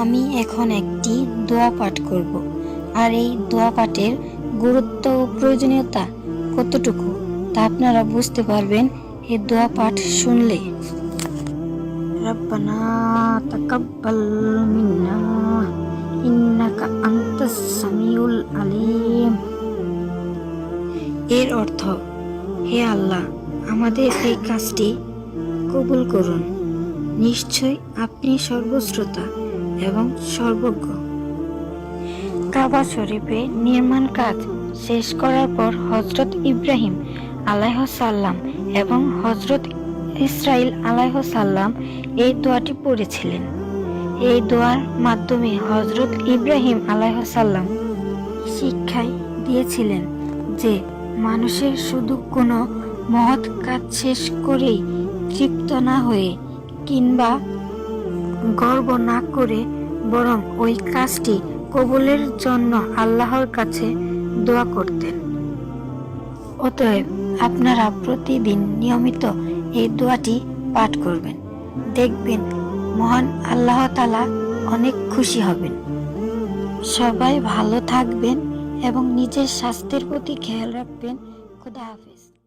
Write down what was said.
আমি এখন একটি দোয়া পাঠ করব। আর এই দোয়া পাঠের গুরুত্ব ও প্রয়োজনীয়তা কতটুকু, তা আপনারা বুঝতে পারবেন এই দোয়া পাঠ শুনলে। এর অর্থ, হে আল্লাহ, আমাদের এই কাজটি কবুল করুন। নিশ্চয় আপনি সর্বশ্রোতা। এবং সর্বজ্ঞ। কাবা শরীফে নির্মাণ কাজ শেষ করার পর হজরত ইব্রাহিম আলাইহসাল্লাম এবং হজরত ইসরাইল আলাইহসাল্লাম এই দোয়াটি পড়েছিলেন। এই দোয়ার মাধ্যমে হজরত ইব্রাহিম আলাইহসাল্লাম শিক্ষায় দিয়েছিলেন যে মানুষের শুধু কোনো মহৎ কাজ শেষ করেই তৃপ্ত না হয়ে কিংবা গর্ব না করে বরং ওই কাজটি কবুলের জন্য আল্লাহর কাছে দোয়া করতেন। অতএব আপনারা প্রতিদিন নিয়মিত এই দোয়াটি পাঠ করবেন। দেখবেন মহান আল্লাহ তালা অনেক খুশি হবেন। সবাই ভালো থাকবেন এবং নিজের স্বাস্থ্যের প্রতি খেয়াল রাখবেন। খুদা হাফেজ।